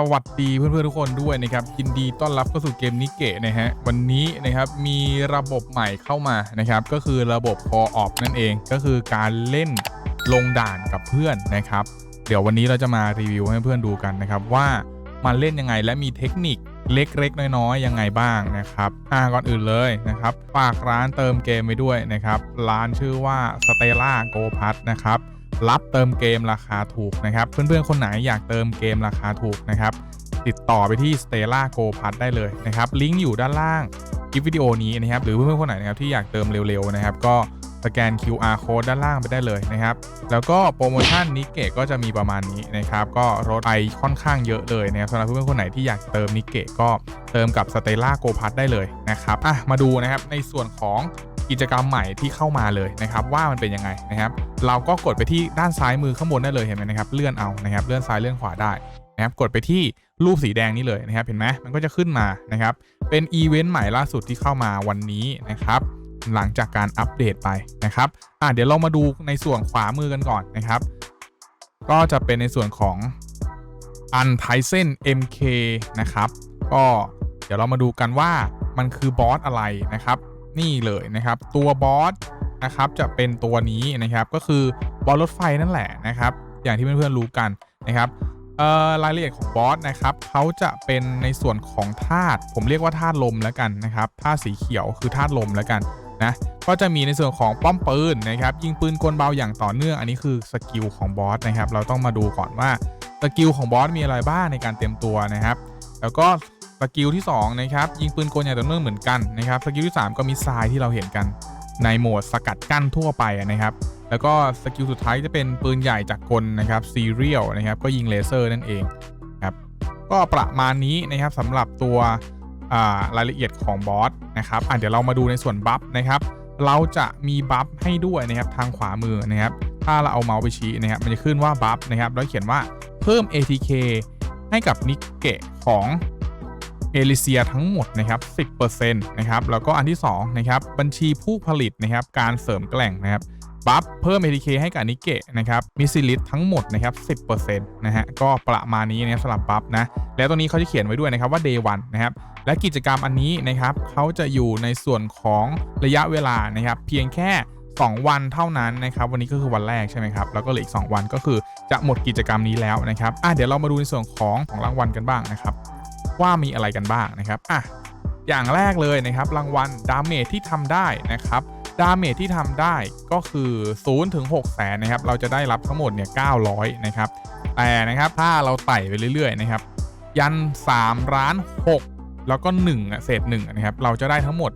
สวัสดีเพื่อนๆทุกคนด้วยนะครับยินดีต้อนรับเข้าสู่เกมนิเกะนะฮะวันนี้นะครับมีระบบใหม่เข้ามานะครับ ก็คือระบบ c อ o op นั่นเองก็คือการเล่นลงด่านกับเพื่อนนะครับ เดี๋ยววันนี้เราจะมารีวิวให้เพื่อนดูกันนะครับ ว่ามันเล่นยังไงและมีเทคนิคเล็กๆ น้อยๆยังไงบ้างนะครับอ่าก่อนอื่นเลยนะครับฝากร้านเติมเกมไปด้วยนะครับร้านชื่อว่า Stella Go p a s นะครับ รับเติมเกมราคาถูกนะครับเพื่อนๆคนไหนอยากเติมเกมราคาถูกนะครับติดต่อไปที่ Stella Go p a s ได้เลยนะครับลิงก์อยู่ด้านล่างคลิปวิดีโอนี้นะครับหรือเพื่อนๆคนไหนนะครับที่อยากเติมเร็วๆนะครับก็สแกน QR code ด้านล่างไปได้เลยนะครับ แล้วก็โปรโมชั่นนิเกะก็จะมีประมาณนี้นะครับ ก็ลดไปค่อนข้างเยอะเลยนะครับสำหรับเพื่อนๆคนไหนที่อยากเติมนิเกะก็เติมกับ Stella Go p a s ได้เลยนะครับ อะ มาดูนะครับในส่วนของ กิจกรรมใหม่ที่เข้ามาเลยนะครับว่ามันเป็นยังไงนะครับ เราก็กดไปที่ด้านซ้ายมือข้างบนได้เลยเห็นไหมนะครับเลื่อนเอานะครับเลื่อนซ้ายเลื่อนขวาได้นะครับกดไปที่รูปสีแดงนี้เลยนะครับเห็นไหมมันก็จะขึ้นมานะครับเป็นอีเวนต์ใหม่ล่าสุดที่เข้ามาวันนี้นะครับหลังจากการอัปเดตไปนะครับอะเดี๋ยวเรามาดูในส่วนขวามือกันก่อนนะครับ ก็จะเป็นในส่วนของ u n t i z e n MK นะครับ ก็เดี๋ยวเรามาดูกันว่ามันคือบอสอะไรนะครับ นี่เลยนะครับ ตัวบอสนะครับจะเป็นตัวนี้นะครับก็คือบอสรถไฟนั่นแหละนะครับ อย่างที่เพื่อนๆรู้กันนะครับรายละเอียดของบอสนะครับเขาจะเป็นในส่วนของธาตุผมเรียกว่าธาตุลมแล้วกันนะครับธาตุสีเขียวคือธาตุลมแล้วกันนะก็จะมีในส่วนของป้อมปืนนะครับ ยิงปืนกลเบาอย่างต่อเนื่องอันนี้คือสกิลของบอสนะครับ เราต้องมาดูก่อนว่าสกิลของบอสมีอะไรบ้างในการเตรียมตัวนะครับ แล้วก็ สกิลที่2นะครับยิงปืนกลอย่ต่อเนื่องเหมือนกันนะครับสกิลที่ 3 ก็มีทรายที่เราเห็นกันในโหมดสกัดกั้นทั่วไปนะครับ แล้วก็สกิลสุดท้ายจะเป็นปืนใหญ่จากกลนะครับซีเรียลนะครับก็ยิงเลเซอร์นั่นเองครับก็ประมาณนี้นะครับสำหรับตัวรายละเอียดของบอสนะครับอะเดี๋ยวเรามาดูในส่วนบัฟนะครับเราจะมีบัฟให้ด้วยนะครับทางขวามือนะครับถ้าเราเอาเมาส์ไปชี้นะครับมันจะขึ้นว่าบัฟนะครับแล้วเขียนว่าเพิ่ม ATK ให้กับนิกเกะของ เอลิเซียทั้งหมดนะครับ10%นะครับแล้วก็อันที่2นะครับบัญชีผู้ผลิตนะครับการเสริมแกล่งนะครับบัฟเพิ่ม ATK ให้กับนิเกะนะครับมิซิลิสทั้งหมดนะครับ10%นะฮะก็ประมาณนี้นะสำหรับบัฟนะแล้วตรงนี้เขาจะเขียนไว้ด้วยนะครับว่า day 1นะครับและกิจกรรมอันนี้นะครับเขาจะอยู่ในส่วนของระยะเวลานะครับเพียงแค่ 2 วันเท่านั้นนะครับวันนี้ก็คือวันแรกใช่ไหมครับแล้วก็เหลืออีก 2 วันก็คือจะหมดกิจกรรมนี้แล้วนะครับอะเดี๋ยวเรามาดูในส่วนของของรางวัลกันบ้างนะครับ ว่ามีอะไรกันบ้างนะครับอะอย่างแรกเลยนะครับรางวัลดาเมจที่ทำได้นะครับดาเมจที่ทำได้ก็คือ0ถึง6แสนนะครับเราจะได้รับทั้งหมดเนี่ย900นะครับแต่นะครับถ้าเราไต่ไปเรื่อยๆนะครับยัน3ล้าน6แล้วก็1อะเศษ1นะครับเราจะได้ทั้งหมด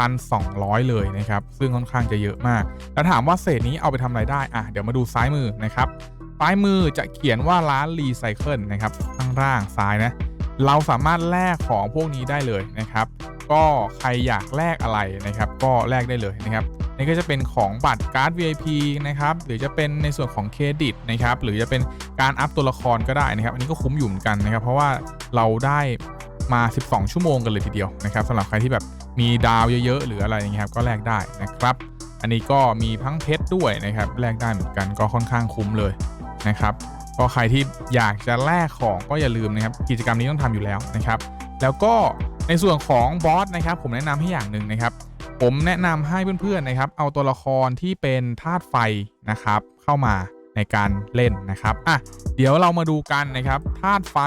1,200 เลยนะครับซึ่งค่อนข้างจะเยอะมาก แล้วถามว่าเศษนี้เอาไปทำอะไรได้อะเดี๋ยวมาดูซ้ายมือนะครับซ้ายมือจะเขียนว่าร้านรีไซเคิลนะครับข้างล่างซ้ายนะ เราสามารถแลกของพวกนี้ได้เลยนะครับ ก็ใครอยากแลกอะไรนะครับ ก็แลกได้เลยนะครับนี่ก็จะเป็นของบัตรการ์ด VIP นะครับ หรือจะเป็นในส่วนของเครดิตนะครับ หรือจะเป็นการอัพตัวละครก็ได้นะครับ อันนี้ก็คุ้มอยู่เหมือนกันนะครับ เพราะว่าเราได้มา 12 ชั่วโมงกันเลยทีเดียวนะครับสำหรับใครที่แบบมีดาวเยอะๆ หรืออะไรอย่างเงี้ยครับ ก็แลกได้นะครับ อันนี้ก็มีทั้งเพชรด้วยนะครับ แลกได้เหมือนกันก็ค่อนข้างคุ้มเลยนะครับ ก็ใครที่อยากจะแลกของก็อย่าลืมนะครับ กิจกรรมนี้ต้องทำอยู่แล้วนะครับ แล้วก็ในส่วนของบอสนะครับ ผมแนะนำให้อย่างหนึ่งนะครับ ผมแนะนำให้เพื่อนๆนะครับ เอาตัวละครที่เป็นธาตุไฟนะครับ เข้ามาในการเล่นนะครับอะเดี๋ยวเรามาดูกันนะครับธาตุไฟ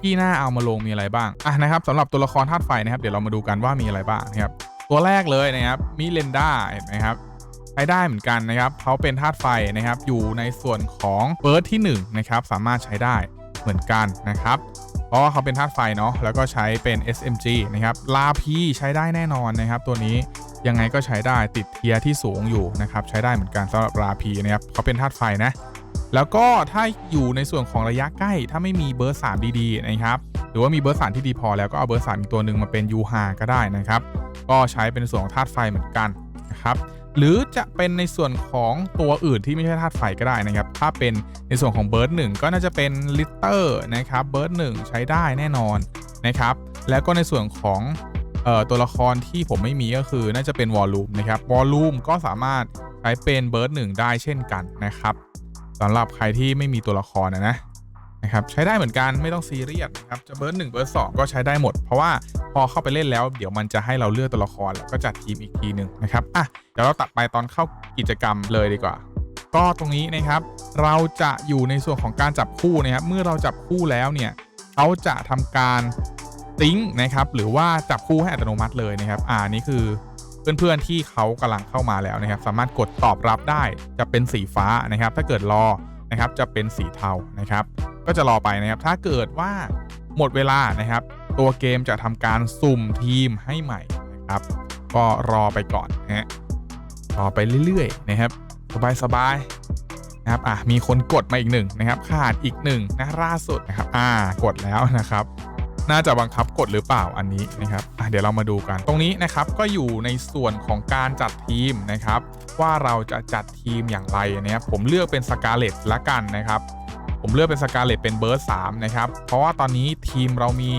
ที่น่าเอามาลงมีอะไรบ้างอะนะครับสำหรับตัวละครธาตุไฟนะครับ เดี๋ยวเรามาดูกันว่ามีอะไรบ้างนะครับ ตัวแรกเลยนะครับมิเลนดาเห็นไหมครับ ใช้ได้เหมือนกันนะครับเขาเป็นธาตุไฟนะครับ อยู่ในส่วนของเบิร์ดที่1นะครับสามารถใช้ได้เหมือนกันนะครับเพราะว่าเขาเป็นธาตุไฟเนาะแล้วก็ใช้เป็น SMG นะครับลาพีใช้ได้แน่นอนนะครับ ตัวนี้ยังไงก็ใช้ได้ติดเทียที่สูงอยู่นะครับใช้ได้เหมือนกันสำหรับลาพีนะครับเขาเป็นธาตุไฟนะแล้วก็ถ้าอยู่ในส่วนของระยะใกล้ถ้าไม่มีเบอร์3ดีๆนะครับหรือว่ามีเบอร์3ที่ดีพอแล้วก็เอาเบอร์3อีกตัวหนึ่งมาเป็นยูฮาก็ได้นะครับ ก็ใช้เป็นส่วนของธาตุไฟเหมือนกันนะครับ หรือจะเป็นในส่วนของตัวอื่นที่ไม่ใช่ธาตุไฟก็ได้นะครับ ถ้าเป็นในส่วนของเบิร์ดหนึ่งก็น่าจะเป็นลิตเตอร์นะครับเบิร์ดหนึ่งใช้ได้แน่นอนนะครับ แล้วก็ในส่วนของออตัวละครที่ผมไม่มีก็คือน่าจะเป็นวอลลุ่มนะครับวอลลุ่มก็สามารถใช้เป็นเบิร์ดหนึ่งได้เช่นกันนะครับสำหรับใครที่ไม่มีตัวละครนะนะ นะครับใช้ได้เหมือนกันไม่ต้องซีเรียสนะครับจะเบิร์ดหนึ่งเบิร์ดสองก็ใช้ได้หมด เพราะว่าพอเข้าไปเล่นแล้วเดี๋ยวมันจะให้เราเลือกตัวละครแล้วก็จัดทีมอีกทีหนึ่งนะครับอะเดี๋ยวเราตัดไปตอนเข้ากิจกรรมเลยดีกว่า ก็ตรงนี้นะครับ เราจะอยู่ในส่วนของการจับคู่นะครับเมื่อเราจับคู่แล้วเนี่ยเขาจะทำการติ้งนะครับหรือว่าจับคู่ให้อัตโนมัติเลยนะครับ อ่านี่คือเพื่อนๆที่เขากำลังเข้ามาแล้วนะครับ สามารถกดตอบรับได้จะเป็นสีฟ้านะครับ ถ้าเกิดรอนะครับจะเป็นสีเทานะครับ ก็จะรอไปนะครับ ถ้าเกิดว่าหมดเวลานะครับ ตัวเกมจะทำการสุ่มทีมให้ใหม่นะครับ ก็รอไปก่อนนะฮะรอไปเรื่อยๆนะครับ สบายๆนะครับอะมีคนกดมาอีกหนึ่งนะครับ ขาดอีกหนึ่งนะล่าสุดนะครับ อ่ากดแล้วนะครับน่าจะบังคับกดหรือเปล่าอันนี้นะครับอะเดี๋ยวเรามาดูกัน ตรงนี้นะครับก็อยู่ในส่วนของการจัดทีมนะครับ ว่าเราจะจัดทีมอย่างไรนะครับผมเลือกเป็นสกาเลตละกันนะครับ ผมเลือกเป็นสกาเลตเป็นเบิร์ดสนะครับ เพราะว่าตอนนี้ทีมเรามี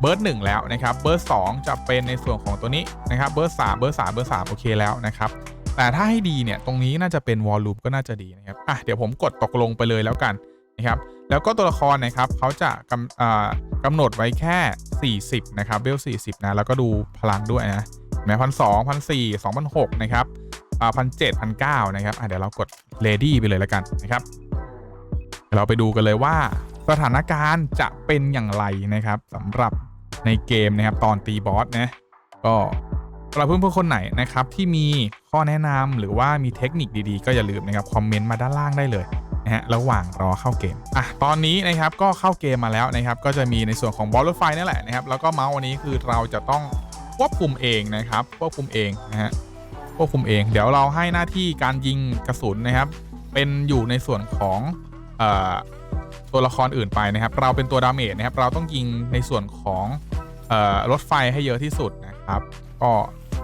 เบิร์ดหแล้วนะครับ เบิร์ดสจะเป็นในส่วนของตัวนี้นะครับเบิร์ดสเบิร์ดสเบิร์ดสโอเคแล้วนะครับแต่ถ้าให้ดีเนี่ยตรงนี้น่าจะเป็นวอลลุ่มก็น่าจะดีนะครับอะเดี๋ยวผมกดตกลงไปเลยแล้วกันนะครับแล้วก็ตัวละครนะครับเขาจะกำอ่ากำหนดไว้แค่ 40 นะครับเบล40 นะ แล้วก็ดูพลังด้วยนะแม้พันสองพันสี่สองพันหกนะครับพันเจ็ดพันเก้านะครับอะเดี๋ยวเรากด ready ไปเลยแล้วกันนะครับ เราไปดูกันเลยว่า สถานการณ์จะเป็นอย่างไรนะครับสำหรับในเกมนะครับตอนตีบอสนะก็สำหรับเพื่อนๆคนไหนนะครับที่มีข้อแนะนำหรือว่ามีเทคนิคดีๆ ก็อย่าลืมนะครับคอมเมนต์มาด้านล่างได้เลยนะฮะระหว่างรอเข้าเกมอะตอนนี้นะครับก็เข้าเกมมาแล้วนะครับก็จะมีในส่วนของบอลรถไฟนี่นแหละนะครับแล้วก็เมาส์วันนี้คือเราจะต้องควบคุมเองนะครับควบคุมเองนะฮะควบคุมเอง เดี๋ยวเราให้หน้าที่การยิงกระสุนนะครับ เป็นอยู่ในส่วนของ ตัวละครอื่นไปนะครับ เราเป็นตัวดาเมจนะครับ เราต้องยิงในส่วนของรถไฟให้เยอะที่สุดนะครับก็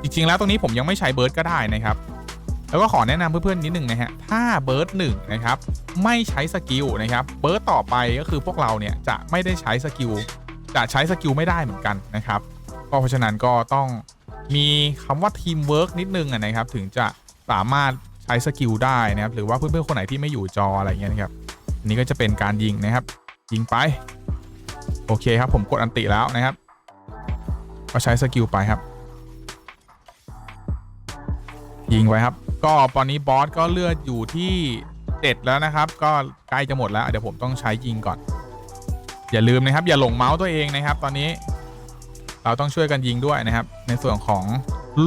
จริงๆ แล้วตรงนี้ผมยังไม่ใช้เบิร์ดก็ได้นะครับ แล้วก็ขอแนะนำเพื่อนๆนิดนึงนะฮะถ้าเบิร์ดหนึ่งนะครับไม่ใช้สกิลนะครับเบิร์ดต่อไปก็คือพวกเราเนี่ยจะไม่ได้ใช้สกิลจะใช้สกิลไม่ได้เหมือนกันนะครับก็เพราะฉะนั้นก็ต้องมีคำว่าทีมเวิร์กนิดนึงนะครับ ถึงจะสามารถใช้สกิลได้นะครับ หรือว่าเพื่อนๆคนไหนที่ไม่อยู่จออะไรเงี้ยนะครับ นี้ก็จะเป็นการยิงนะครับ ยิงไป โอเคครับ ผมกดอันติแล้วนะครับ ก็ใช้สกิลไปครับ ยิงไว้ครับ ก็ตอนนี้บอสก็เลือดอยู่ที่เจ็ดแล้วนะครับ ก็ใกล้จะหมดแล้ว เดี๋ยวผมต้องใช้ยิงก่อน อย่าลืมนะครับ อย่าหลงเมาส์ตัวเองนะครับ ตอนนี้เราต้องช่วยกันยิงด้วยนะครับ ในส่วนของ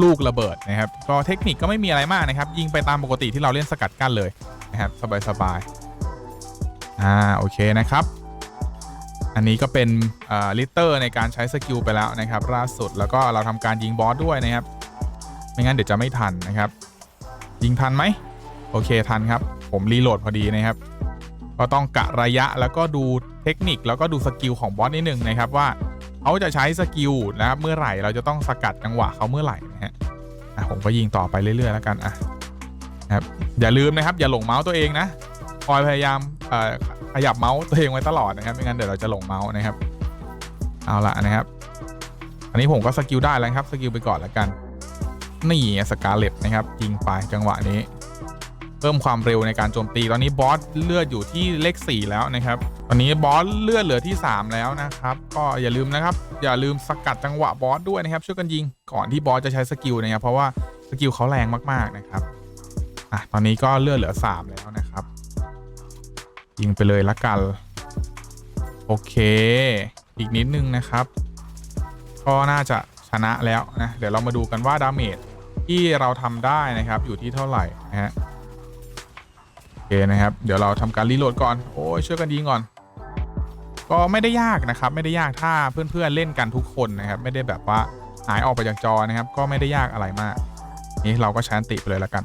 ลูกระเบิดนะครับ ก็เทคนิคก็ไม่มีอะไรมากนะครับ ยิงไปตามปกติที่เราเล่นสกัดกั้นเลยนะครับ สบายๆ อ่าโอเคนะครับ อันนี้ก็เป็นลิเตอร์ในการใช้สกิลไปแล้วนะครับล่าสุดแล้วก็เราทำการยิงบอสด้วยนะครับ ไม่งั้นเดี๋ยวจะไม่ทันนะครับ ยิงทันไหมโอเคทันครับ ผมรีโหลดพอดีนะครับ ก็ต้องกะระยะแล้วก็ดูเทคนิคแล้วก็ดูสกิลของบอสนิดนึงนะครับว่าเขาจะใช้สกิลนะครับเมื่อไหร่เราจะต้องสกัดจังหวะเขาเมื่อไหร่นะฮะอะผมก็ยิงต่อไปเรื่อยๆแล้วกันอะครับอย่าลืมนะครับอย่าหลงเมาส์ตัวเองนะ อยพยายามขยับเมาส์ตัวเองไว้ตลอดนะครับไม่งั้นเดี๋ยวเราจะหลงเมาส์นะครับ เอาละนะครับ อันนี้ผมก็สกิลได้แล้วครับสกิลไปก่อนแล้วกัน นี่สกาเล็ตนะครับยิงไปจังหวะนี้ เพิ่มความเร็วในการโจมตีตอนนี้บอสเลือดอยู่ที่เลข 4 แล้วนะครับ ตอนนี้บอสเลือดเหลือที่ 3 แล้วนะครับ ก็อย่าลืมนะครับ อย่าลืมสกัดจังหวะบอสด้วยนะครับช่วยกันยิงก่อนที่บอสจะใช้สกิลนะครับเพราะว่าสกิลเขาแรงมากๆนะครับอะตอนนี้ก็เลือดเหลือ 3 แล้วนะครับ ยิงไปเลยละกัน โอเค อีกนิดนึงนะครับ ก็น่าจะชนะแล้วนะ เดี๋ยวเรามาดูกันว่าดาเมจที่เราทำได้นะครับอยู่ที่เท่าไหร่นะฮะโอเคนะครับ เดี๋ยวเราทำการรีโหลดก่อน โอ้ยช่วยกันยิงก่อน ก็ไม่ได้ยากนะครับ ไม่ได้ยากถ้าเพื่อนๆเล่นกันทุกคนนะครับ ไม่ได้แบบว่าหายออกไปจากจอนะครับ ก็ไม่ได้ยากอะไรมาก นี่เราก็ใช้อันติไปเลยแล้วกัน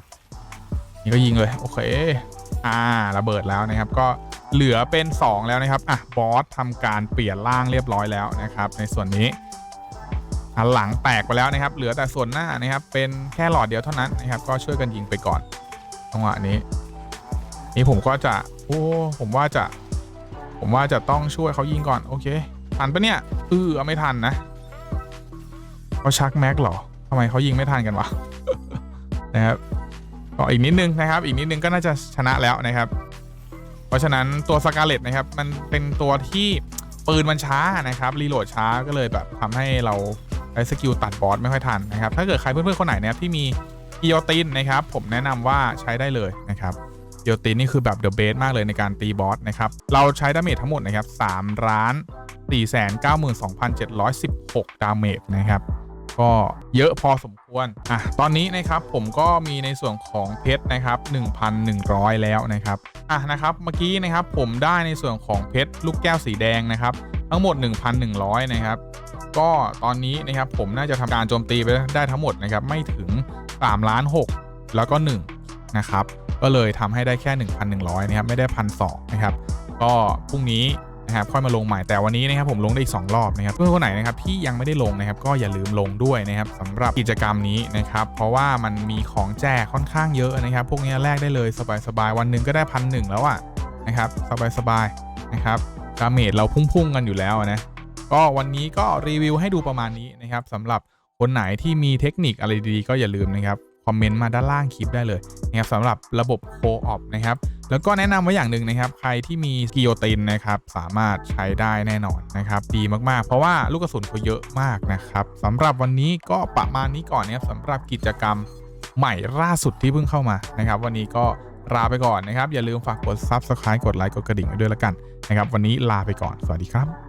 นี่ก็ยิงเลย โอเค อ่าระเบิดแล้วนะครับ ก็เหลือเป็น 2 แล้วนะครับอะบอสทำการเปลี่ยนร่างเรียบร้อยแล้วนะครับ ในส่วนนี้อันหลังแตกไปแล้วนะครับ เหลือแต่ส่วนหน้านะครับ เป็นแค่หลอดเดียวเท่านั้นนะครับ ก็ช่วยกันยิงไปก่อนจังหวะนี้ นี่ผมก็จะโอ้ผมว่าจะ ผมว่าจะต้องช่วยเขายิงก่อนโอเคทันปะเนี่ยเออเอาไม่ทันนะเขาชักแม็กหรอทำไมเขายิงไม่ทันกันวะนะครับ ก็อีกนิดนึงนะครับ อีกนิดนึงก็น่าจะชนะแล้วนะครับก็ราะฉะนั้นตัวสกาเลตนะครับ มันเป็นตัวที่ปืนมันช้านะครับรีโหลดช้าก็เลยแบบทำให้เราใช้สกิลตัดบอสไม่ค่อยทันนะครับ ถ้าเกิดใครเพื่อนๆคนไหนนะครับที่มีกิโยตินนะครับ ผมแนะนำว่าใช้ได้เลยนะครับกิโยตินนี่คือแบบเดอะเบสมากเลยในการตีบอสนะครับ เราใช้ดาเมจทั้งหมดนะครับ3ล้าน4 9 2 7 1 6 ดาเมจนะครับ ก็เยอะพอสมควรอะตอนนี้นะครับผมก็มีในส่วนของเพชรนะครับ 1,100 แล้วนะครับอะนะครับเมื่อกี้นะครับผมได้ในส่วนของเพชรลูกแก้วสีแดงนะครับทั้งหมด 1,100 นะครับ ก็ตอนนี้นะครับผมน่าจะทำการโจมตีไปได้ทั้งหมดนะครับไม่ถึง3ล้าน6แล้วก็ 1 นะครับ ก็เลยทำให้ได้แค่ 1,100 นะครับ ไม่ได้พันสนะครับ ก็พรุ่งนี้ นะครับค่อยมาลงใหม่แต่วันนี้นะครับผมลงได้อีก2รอบนะครับเพื่อนคนไหนนะครับที่ยังไม่ได้ลงนะครับก็อย่าลืมลงด้วยนะครับสำหรับกิจกรรมนี้นะครับเพราะว่ามันมีของแจกค่อนข้างเยอะนะครับพวกนี้แลกได้เลยสบายๆวันหนึ่งก็ได้พันหนึ่งแล้วอะนะครับสบายๆนะครับดาเมจเราพุ่งๆกันอยู่แล้วนะก็วันนี้ก็รีวิวให้ดูประมาณนี้นะครับสำหรับคนไหนที่มีเทคนิคอะไรดีๆก็อย่าลืมนะครับ คอมเมนต์มาด้านล่างคลิปได้เลยนะครับสำหรับระบบโคออปนะครับแล้วก็แนะนำไว้อย่างหนึ่งนะครับ ใครที่มีกิโยตินนะครับสามารถใช้ได้แน่นอนนะครับ ดีมากๆ เพราะว่าลูกกระสุนเขาเยอะมากนะครับสำหรับวันนี้ก็ประมาณนี้ก่อนนะครับสำหรับกิจกรรมใหม่ล่าสุดที่เพิ่งเข้ามานะครับ วันนี้ก็ลาไปก่อนนะครับ อย่าลืมฝากกด Subscribe กดไลค์กดกระดิ่งไว้ด้วยละกันนะครับ วันนี้ลาไปก่อนสวัสดีครับ